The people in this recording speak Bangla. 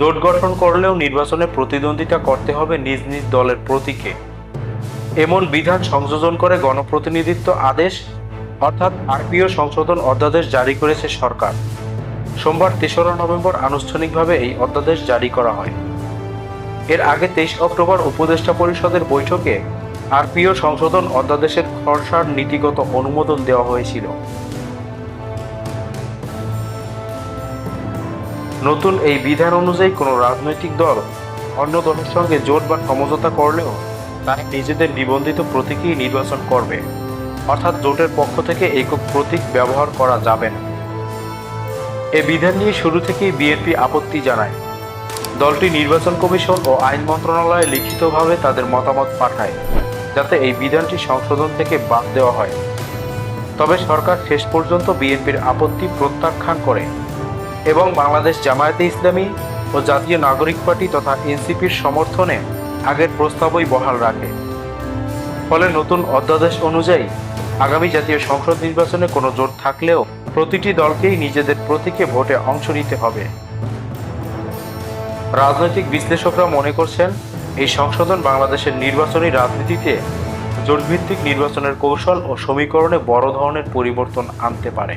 জোট গঠন করলেও নির্বাচনে প্রতিদ্বন্দ্বিতা করতে হবে নিজ নিজ দলের প্রতীকে। এমন বিধান সংযোজন করে গণপ্রতিনিধিত্ব আদেশ, অর্থাৎ আরপিও সংশোধন অধ্যাদেশ জারি করেছে সরকার। সোমবার তেসরা নভেম্বর আনুষ্ঠানিকভাবে এই অধ্যাদেশ জারি করা হয়। এর আগে তেইশ অক্টোবর উপদেষ্টা পরিষদের বৈঠকে আরপিও সংশোধন অধ্যাদেশের খরসার নীতিগত অনুমোদন দেওয়া হয়েছিল। নতুন এই বিধান অনুযায়ী কোনো রাজনৈতিক দল অন্য দলের সঙ্গে জোট বা সমঝোতা করলেও তারা নিজেদের নিবন্ধিত প্রতীকই নির্বাচন করবে। অর্থাৎ জোটের পক্ষ থেকে একক প্রতীক ব্যবহার করা যাবে না। এ বিধান নিয়ে শুরু থেকেই বিএনপি আপত্তি জানায়। দলটি নির্বাচন কমিশন ও আইন মন্ত্রণালয়ে লিখিতভাবে তাদের মতামত পাঠায়, যাতে এই বিধানটি সংশোধন থেকে বাদ দেওয়া হয়। তবে সরকার শেষ পর্যন্ত বিএনপির আপত্তি প্রত্যাখ্যান করে। এবং বাংলাদেশ জামায়াতে ইসলামী ও জাতীয় নাগরিক পার্টি তথা এনসিপির সমর্থনে আগের প্রস্তাবই বহাল রাখে। ফলে নতুন অধ্যাদেশ অনুযায়ী আগামী জাতীয় সংসদ নির্বাচনে কোনো জোট থাকলেও প্রতিটি দলকেই নিজেদের প্রতীকে ভোটে অংশ নিতে হবে। রাজনৈতিক বিশ্লেষকরা মনে করছেন, এই সংশোধন বাংলাদেশের নির্বাচনী রাজনীতিতে জোটভিত্তিক নির্বাচনের কৌশল ও সমীকরণে বড় ধরনের পরিবর্তন আনতে পারে।